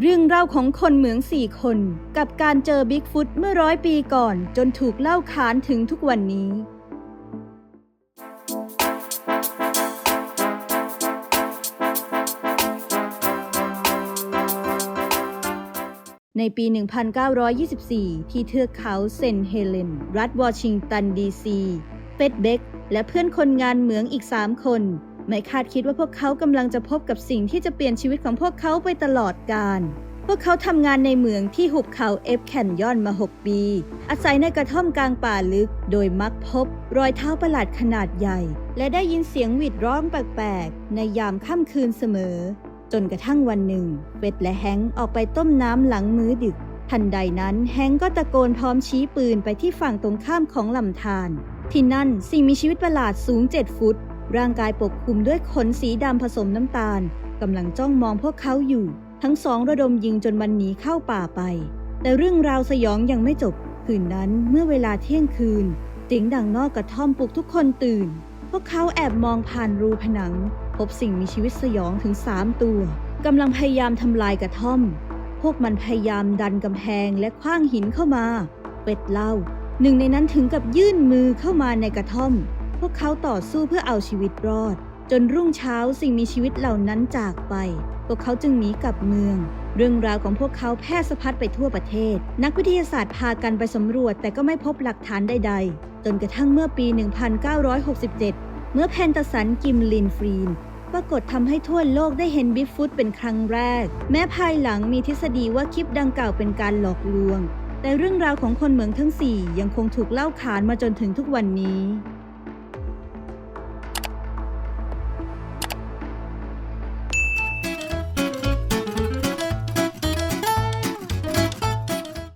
เรื่องเล่าของคนเหมืองสี่คนกับการเจอบิ๊กฟุตเมื่อร้อยปีก่อนจนถูกเล่าขานถึงทุกวันนี้ ในปี 1924 ที่เทือกเขาเซนเฮเลน รัฐวอชิงตันดีซีเฟดเบกและเพื่อนคนงานเหมืองอีก 3 คน ไม่คาดคิดว่าพวกเขากำลังจะพบกับสิ่งที่จะเปลี่ยนชีวิตของพวกเขาไปตลอดกาลพวกเขาทำงานในเหมืองที่หุบเขาเอฟแคนยอนมา 6 ปี อาศัยในกระท่อมกลางป่าลึก โดยมักพบ รอยเท้าประหลาดขนาดใหญ่ และได้ยินเสียงหวีดร้องแปลกๆ ในยามค่ำคืนเสมอ จนกระทั่งวันหนึ่งเฟดและแฮงค์ออกไปต้มน้ำหลังมื้อดึก ทันใดนั้นแฮงก์ก็ตะโกนพร้อมชี้ปืนไปที่ฝั่งตรงข้ามของลำธารที่นั่นสิ่งมีชีวิตประหลาดสูง 7 ฟุต ร่างกายปกคลุมด้วยขนสีดำผสมน้ำตาลกำลังจ้องมองพวกเขาอยู่ ทั้งสองระดมยิงจนมันหนีเข้าป่าไป แต่เรื่องราวสยองยังไม่จบ คืนนั้นเมื่อเวลาเที่ยงคืนเสียงดังนอกกระท่อมปลุกทุกคนตื่น พวกเขาแอบมองผ่านรูผนัง พบสิ่งมีชีวิตสยองถึงสามตัวกำลังพยายามทำลายกระท่อม พวกมันพยายามดันกำแพงและคว้างหินเข้ามา เป็ดเล่า หนึ่งในนั้นถึงกับยื่นมือเข้ามาในกระท่อม พวกเขาต่อสู้เพื่อเอาชีวิตรอด จนรุ่งเช้าสิ่งมีชีวิตเหล่านั้นจากไป พวกเขาจึงหนีกลับเมือง เรื่องราวของพวกเขาแพร่สะพัดไปทั่วประเทศ นักวิทยาศาสตร์พากันไปสำรวจแต่ก็ไม่พบหลักฐานใดๆ จนกระทั่งเมื่อปี 1967 เมื่อแพนตสันกิมลินฟรีนปรากฏทำให้ทั่วโลกได้เห็นบิ๊กฟุตเป็นครั้งแรก แม้ภายหลังมีทฤษฎีว่าคลิปดังกล่าวเป็นการหลอกลวง แต่เรื่องราวของคนเหมืองทั้ง 4 ยังคงถูกเล่าขานมาจนถึงทุกวันนี้